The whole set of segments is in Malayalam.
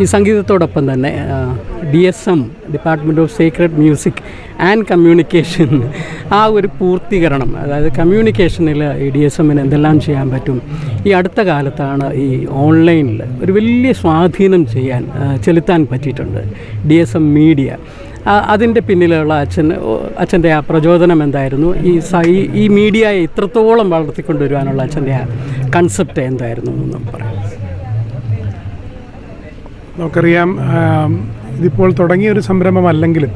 ഈ സംഗീതത്തോടൊപ്പം തന്നെ D S M department of secret music and communication ആ ഒരു പൂർത്തീകരണം അതായത് കമ്മ്യൂണിക്കേഷനിൽ ഈ ഡി എസ് എമ്മിന് എന്തെല്ലാം ചെയ്യാൻ പറ്റും ഈ അടുത്ത കാലത്താണ് ഈ ഓൺലൈനിൽ ഒരു വലിയ സ്വാധീനം ചെയ്യാൻ ചെലുത്താൻ പറ്റിയിട്ടുണ്ട് ഡി എസ് എം മീഡിയ അതിന്റെ പിന്നിലുള്ള അച്ഛൻ അച്ഛന്റെ ആ പ്രചോദനം എന്തായിരുന്നു? ഈ- ഈ മീഡിയയെ ഇത്രത്തോളം വളർത്തിക്കൊണ്ടുവരുവാനുള്ള അച്ഛന്റെ ആ കൺസെപ്റ്റ് എന്തായിരുന്നു? എന്നും പറയാം. നമുക്കറിയാം ഇതിപ്പോൾ തുടങ്ങിയ ഒരു സംരംഭമല്ലെങ്കിലും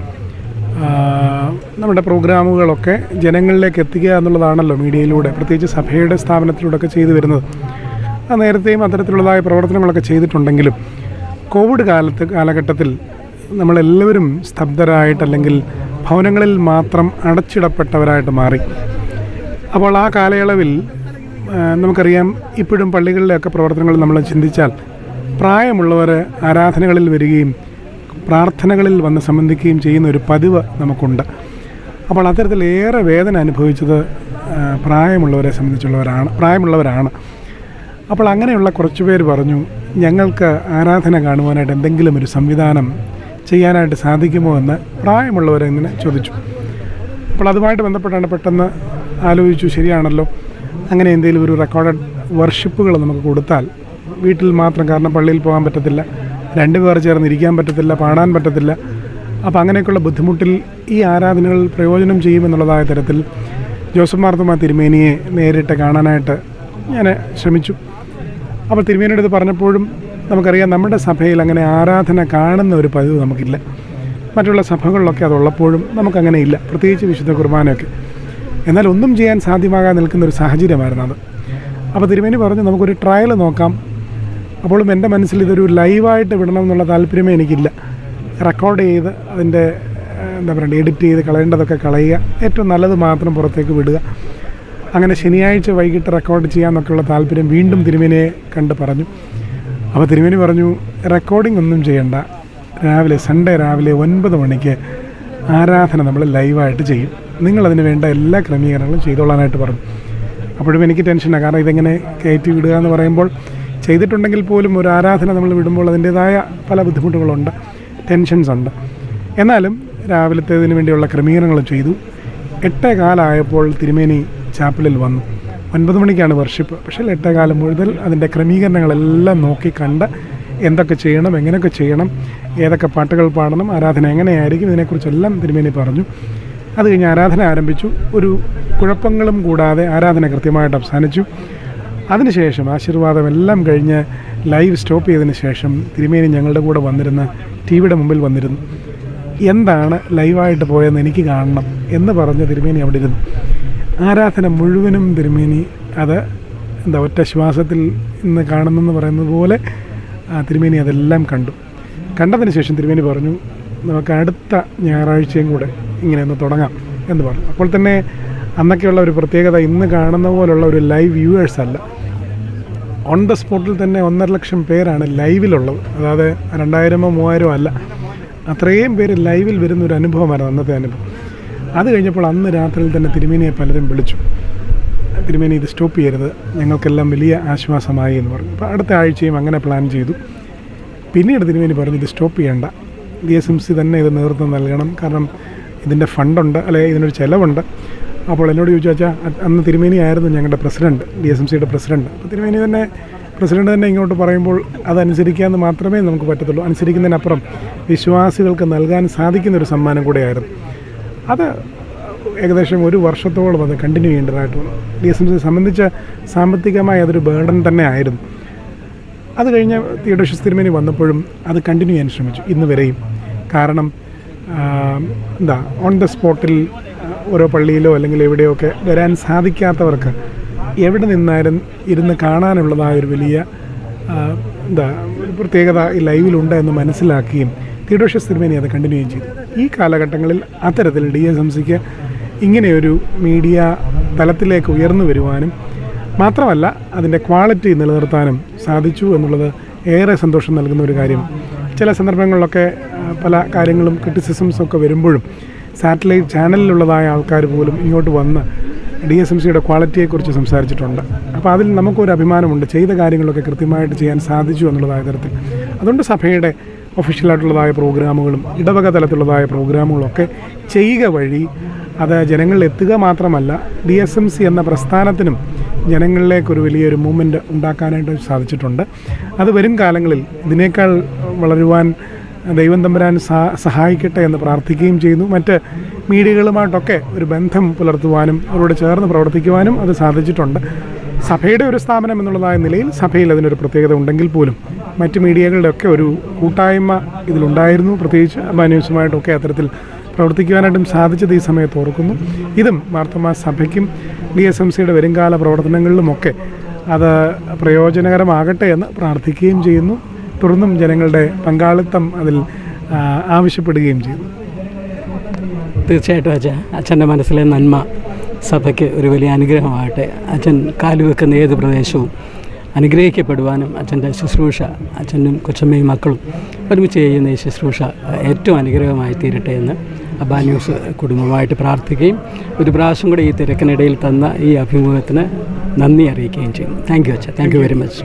നമ്മുടെ പ്രോഗ്രാമുകളൊക്കെ ജനങ്ങളിലേക്ക് എത്തിക്കുക എന്നുള്ളതാണല്ലോ മീഡിയയിലൂടെ പ്രത്യേകിച്ച് സഭയുടെ സ്ഥാപനത്തിലൂടെ ഒക്കെ ചെയ്തു വരുന്നത്. ആ നേരത്തെയും അത്തരത്തിലുള്ളതായ പ്രവർത്തനങ്ങളൊക്കെ ചെയ്തിട്ടുണ്ടെങ്കിലും കോവിഡ് കാലത്ത് കാലഘട്ടത്തിൽ നമ്മളെല്ലാവരും സ്തബ്ധരായിട്ട് അല്ലെങ്കിൽ ഭവനങ്ങളിൽ മാത്രം അടച്ചിടപ്പെട്ടവരായിട്ട് മാറി. അപ്പോൾ ആ കാലയളവിൽ നമുക്കറിയാം ഇപ്പോഴും പള്ളികളിലെയൊക്കെ പ്രവർത്തനങ്ങൾ നമ്മൾ ചിന്തിച്ചാൽ പ്രായമുള്ളവർ ആരാധനകളിൽ വരികയും പ്രാർത്ഥനകളിൽ വന്ന് സംബന്ധിക്കുകയും ചെയ്യുന്ന ഒരു പതിവ് നമുക്കുണ്ട്. അപ്പോൾ അത്തരത്തിൽ ഏറെ വേദന അനുഭവിച്ചത് പ്രായമുള്ളവരെ സംബന്ധിച്ചുള്ളവരാണ് പ്രായമുള്ളവരാണ്. അപ്പോൾ അങ്ങനെയുള്ള കുറച്ച് പേര് പറഞ്ഞു ഞങ്ങൾക്ക് ആരാധന കാണുവാനായിട്ട് എന്തെങ്കിലും ഒരു സംവിധാനം ചെയ്യാനായിട്ട് സാധിക്കുമോ എന്ന് പ്രായമുള്ളവരെ ഇങ്ങനെ ചോദിച്ചു. അപ്പോൾ അതുമായിട്ട് ബന്ധപ്പെട്ടാണ് പെട്ടെന്ന് ആലോചിച്ചു ശരിയാണല്ലോ. അങ്ങനെ എന്തെങ്കിലും ഒരു റെക്കോർഡഡ് വർഷിപ്പുകൾ നമുക്ക് കൊടുത്താൽ വീട്ടിൽ മാത്രം കാരണം പള്ളിയിൽ പോകാൻ പറ്റത്തില്ല. രണ്ട് പേർ ചേർന്ന് ഇരിക്കാൻ പറ്റത്തില്ല പാടാൻ പറ്റത്തില്ല. അപ്പോൾ അങ്ങനെയൊക്കെയുള്ള ബുദ്ധിമുട്ടിൽ ഈ ആരാധനകൾ പ്രയോജനം ചെയ്യുമെന്നുള്ളതായ തരത്തിൽ ജോസഫ് മാർത്തമ തിരുമേനിയെ നേരിട്ട് കാണാനായിട്ട് ഞാൻ ശ്രമിച്ചു. അപ്പോൾ തിരുമേനിയുടെ ഇത് പറഞ്ഞപ്പോഴും നമുക്കറിയാം നമ്മുടെ സഭയിൽ അങ്ങനെ ആരാധന കാണുന്ന ഒരു പതിവ് നമുക്കില്ല. മറ്റുള്ള സഭകളിലൊക്കെ അതുള്ളപ്പോഴും നമുക്കങ്ങനെ ഇല്ല പ്രത്യേകിച്ച് വിശുദ്ധ കുർബാനയൊക്കെ. എന്നാൽ ഒന്നും ചെയ്യാൻ സാധ്യമാകാൻ നിൽക്കുന്ന ഒരു സാഹചര്യമായിരുന്നു അത്. അപ്പോൾ തിരുമേനി പറഞ്ഞു നമുക്കൊരു ട്രയൽ നോക്കാം. അപ്പോഴും എന്റെ മനസ്സിൽ ഇതൊരു ലൈവായിട്ട് വിടണം എന്നുള്ള താല്പര്യമേ എനിക്കില്ല. റെക്കോർഡ് ചെയ്ത് അതിന്റെ എന്താ പറയുക എഡിറ്റ് ചെയ്ത് കളയേണ്ടതൊക്കെ കളയുക. ഏറ്റവും നല്ലത് മാത്രം പുറത്തേക്ക് വിടുക. അങ്ങനെ ശനിയാഴ്ച വൈകിട്ട് റെക്കോർഡ് ചെയ്യാമെന്നൊക്കെയുള്ള താല്പര്യം വീണ്ടും തിരുമേനിയെ കണ്ട് പറഞ്ഞു. അപ്പോൾ തിരുമേനി പറഞ്ഞു റെക്കോർഡിംഗ് ഒന്നും ചെയ്യണ്ട. രാവിലെ സൺഡേ രാവിലെ ഒൻപത് മണിക്ക് ആരാധന നമ്മൾ ലൈവായിട്ട് ചെയ്യും. നിങ്ങളതിന് വേണ്ട എല്ലാ ക്രമീകരണങ്ങളും ചെയ്തോളാനായിട്ട് പറഞ്ഞു. അപ്പോഴും എനിക്ക് ടെൻഷനാണ്. കാരണം ഇതെങ്ങനെ കയറ്റി വിടുക എന്ന് പറയുമ്പോൾ ചെയ്തിട്ടുണ്ടെങ്കിൽ പോലും ഒരു ആരാധന നമ്മൾ വിടുമ്പോൾ അതിന്റേതായ പല ബുദ്ധിമുട്ടുകളുണ്ട് ടെൻഷൻസ് ഉണ്ട്. എന്നാലും രാവിലത്തേതിന് വേണ്ടിയുള്ള ക്രമീകരണങ്ങൾ ചെയ്തു. എട്ടേ കാലമായപ്പോൾ തിരുമേനി ചാപ്പലിൽ വന്നു. ഒൻപത് മണിക്കാണ് വർഷിപ്പ് പക്ഷേ എട്ടേ കാലം മുഴുവൻ അതിന്റെ ക്രമീകരണങ്ങളെല്ലാം നോക്കി കണ്ട് എന്തൊക്കെ ചെയ്യണം എങ്ങനെയൊക്കെ ചെയ്യണം ഏതൊക്കെ പാട്ടുകൾ പാടണം ആരാധന എങ്ങനെയായിരിക്കും ഇതിനെക്കുറിച്ചെല്ലാം തിരുമേനി പറഞ്ഞു. അത് കഴിഞ്ഞ് ആരാധന ആരംഭിച്ചു. ഒരു കുഴപ്പങ്ങളും കൂടാതെ ആരാധന കൃത്യമായിട്ട് അവസാനിച്ചു. അതിനുശേഷം ആശീർവാദം എല്ലാം കഴിഞ്ഞ് ലൈവ് സ്റ്റോപ്പ് ചെയ്തതിന് ശേഷം തിരുമേനി ഞങ്ങളുടെ കൂടെ വന്നിരുന്ന ടി വിയുടെ മുമ്പിൽ വന്നിരുന്നു. എന്താണ് ലൈവായിട്ട് പോയെന്ന് എനിക്ക് കാണണം എന്ന് പറഞ്ഞ് തിരുമേനി അവിടെ ഇരുന്നു. ആരാധന മുഴുവനും തിരുമേനി അത് എന്താ ഒറ്റ ശ്വാസത്തിൽ ഇന്ന് കാണുന്നെന്ന് പറയുന്നത് പോലെ തിരുമേനി അതെല്ലാം കണ്ടു. കണ്ടതിന് ശേഷം തിരുമേനി പറഞ്ഞു നമുക്ക് അടുത്ത ഞായറാഴ്ചയും കൂടെ ഇങ്ങനെ ഒന്ന് തുടങ്ങാം എന്ന് പറഞ്ഞു. അപ്പോൾ തന്നെ അന്നൊക്കെയുള്ള ഒരു പ്രത്യേകത ഇന്ന് കാണുന്ന പോലുള്ള ഒരു ലൈവ് വ്യൂവേഴ്സ് അല്ല. ഓൺ ദ സ്പോട്ടിൽ തന്നെ ഒന്നര ലക്ഷം പേരാണ് ലൈവിലുള്ളത്. അതായത് രണ്ടായിരമോ മൂവായിരമോ അല്ല. അത്രയും പേര് ലൈവിൽ വരുന്ന ഒരു അനുഭവമായിരുന്നു അന്നത്തെ അനുഭവം. അത് കഴിഞ്ഞപ്പോൾ അന്ന് രാത്രിയിൽ തന്നെ തിരുമേനിയെ പലരും വിളിച്ചു. തിരുമേനി ഇത് സ്റ്റോപ്പ് ചെയ്യരുത്. ഞങ്ങൾക്കെല്ലാം വലിയ ആശ്വാസമായി എന്ന് പറഞ്ഞു. അപ്പോൾ അടുത്ത ആഴ്ചയും അങ്ങനെ പ്ലാൻ ചെയ്തു. പിന്നീട് തിരുമേനി പറഞ്ഞു ഇത് സ്റ്റോപ്പ് ചെയ്യേണ്ട. ഡി എസ് എം സി തന്നെ ഇത് നേതൃത്വം നൽകണം. കാരണം ഇതിന്റെ ഫണ്ടുണ്ട് അല്ലെങ്കിൽ ഇതിനൊരു ചിലവുണ്ട്. അപ്പോൾ എന്നോട് ചോദിച്ചു വെച്ചാൽ അന്ന് തിരുമേനി ആയിരുന്നു ഞങ്ങളുടെ പ്രസിഡന്റ് ഡി എസ് എം സിയുടെ പ്രസിഡന്റ്. അപ്പോൾ തിരുമേനി തന്നെ പ്രസിഡന്റ് തന്നെ ഇങ്ങോട്ട് പറയുമ്പോൾ അതനുസരിക്കാമെന്ന് മാത്രമേ നമുക്ക് പറ്റത്തുള്ളൂ. അനുസരിക്കുന്നതിനപ്പുറം വിശ്വാസികൾക്ക് നൽകാൻ സാധിക്കുന്ന ഒരു സമ്മാനം കൂടെയായിരുന്നു. അത് ഏകദേശം ഒരു വർഷത്തോളം അത് കണ്ടിന്യൂ ചെയ്യേണ്ടതായിട്ട് ഡി എസ് എം സി സംബന്ധിച്ച് സാമ്പത്തികമായ അതൊരു ബേർഡൻ തന്നെ ആയിരുന്നു. അത് കഴിഞ്ഞ് തിയോഡോഷ്യസ് തിരുമേനി വന്നപ്പോഴും അത് കണ്ടിന്യൂ ചെയ്യാൻ ശ്രമിച്ചു. ഇന്ന് വരെയും. കാരണം എന്താ ഓൺ ദ സ്പോട്ടിൽ ഓരോ പള്ളിയിലോ അല്ലെങ്കിൽ എവിടെയൊക്കെ വരാൻ സാധിക്കാത്തവർക്ക് എവിടെ നിന്നാലും ഇരുന്ന് കാണാനുള്ളതായ ഒരു വലിയ എന്താ പ്രത്യേകത ഈ ലൈവിലുണ്ട് എന്ന് മനസ്സിലാക്കുകയും തിയോഡോഷ്യസ് സിനിമേനി അത് കണ്ടിന്യൂ ചെയ്തു. ഈ കാലഘട്ടങ്ങളിൽ അത്തരത്തിൽ ഡി എസ് എം സിക്ക് ഇങ്ങനെയൊരു മീഡിയ തലത്തിലേക്ക് ഉയർന്നു വരുവാനും മാത്രമല്ല അതിന്റെ ക്വാളിറ്റി നിലനിർത്താനും സാധിച്ചു എന്നുള്ളത് ഏറെ സന്തോഷം നൽകുന്ന ഒരു കാര്യം. ചില സന്ദർഭങ്ങളിലൊക്കെ പല കാര്യങ്ങളും ക്രിറ്റിസിസംസും ഒക്കെ വരുമ്പോഴും സാറ്റലൈറ്റ് ചാനലിലുള്ളതായ ആൾക്കാർ പോലും ഇങ്ങോട്ട് വന്ന് ഡി എസ് എം സിയുടെ ക്വാളിറ്റിയെക്കുറിച്ച് സംസാരിച്ചിട്ടുണ്ട്. അപ്പോൾ അതിൽ നമുക്കൊരു അഭിമാനമുണ്ട്. ചെയ്ത കാര്യങ്ങളൊക്കെ കൃത്യമായിട്ട് ചെയ്യാൻ സാധിച്ചു എന്നുള്ളതായ തരത്തിൽ. അതുകൊണ്ട് സഭയുടെ ഒഫീഷ്യലായിട്ടുള്ളതായ പ്രോഗ്രാമുകളും ഇടവക തലത്തിലുള്ളതായ പ്രോഗ്രാമുകളൊക്കെ ചെയ്യുക വഴി അത് ജനങ്ങളിൽ എത്തുക മാത്രമല്ല ഡി എസ് എം സി എന്ന പ്രസ്ഥാനത്തിനും ജനങ്ങളിലേക്കൊരു വലിയൊരു മൂവ്മെന്റ് ഉണ്ടാക്കാനായിട്ട് സാധിച്ചിട്ടുണ്ട്. അത് വരും കാലങ്ങളിൽ ഇതിനേക്കാൾ വളരുവാൻ ദൈവം തമ്പുരാൻ സഹായിക്കട്ടെ എന്ന് പ്രാർത്ഥിക്കുകയും ചെയ്യുന്നു. മറ്റ് മീഡിയകളുമായിട്ടൊക്കെ ഒരു ബന്ധം പുലർത്തുവാനും അവരോട് ചേർന്ന് പ്രവർത്തിക്കുവാനും അത് സാധിച്ചിട്ടുണ്ട്. സഭയുടെ ഒരു സ്ഥാപനം എന്നുള്ളതായ നിലയിൽ സഭയിൽ അതിനൊരു പ്രത്യേകത ഉണ്ടെങ്കിൽ പോലും മറ്റ് മീഡിയകളുടെയൊക്കെ ഒരു കൂട്ടായ്മ ഇതിലുണ്ടായിരുന്നു. പ്രത്യേകിച്ച് അബാന്യൂസുമായിട്ടൊക്കെ അത്തരത്തിൽ പ്രവർത്തിക്കുവാനായിട്ടും സാധിച്ചത് ഈ സമയത്ത് ഓർക്കുന്നു. ഇതും മാർത്തമാ സഭയ്ക്കും ഡി എസ് എം സിയുടെ വരുംകാല പ്രവർത്തനങ്ങളിലുമൊക്കെ അത് പ്രയോജനകരമാകട്ടെ എന്ന് പ്രാർത്ഥിക്കുകയും ചെയ്യുന്നു. തുടർന്നും ജനങ്ങളുടെ പങ്കാളിത്തം അതിൽ ആവശ്യപ്പെടുകയും ചെയ്തു. തീർച്ചയായിട്ടും അച്ഛൻ അച്ഛന്റെ മനസ്സിലെ നന്മ സഭയ്ക്ക് ഒരു വലിയ അനുഗ്രഹമാകട്ടെ. അച്ഛൻ കാലുവെക്കുന്ന ഏത് പ്രദേശവും അനുഗ്രഹിക്കപ്പെടുവാനും അച്ഛന്റെ ശുശ്രൂഷ അച്ഛനും കൊച്ചമ്മയും മക്കളും ഒരുമിച്ച് ചെയ്യുന്ന ഈ ശുശ്രൂഷ ഏറ്റവും അനുഗ്രഹമായി തീരട്ടെ എന്ന് അബാ ന്യൂസ് കുടുംബമായിട്ട് പ്രാർത്ഥിക്കുകയും ഒരു പ്രാവശ്യം കൂടെ ഈ തിരക്കിനിടയിൽ തന്ന ഈ അഭിമുഖത്തിന് നന്ദി അറിയിക്കുകയും ചെയ്യുന്നു. താങ്ക് യു അച്ഛ. Thank you very much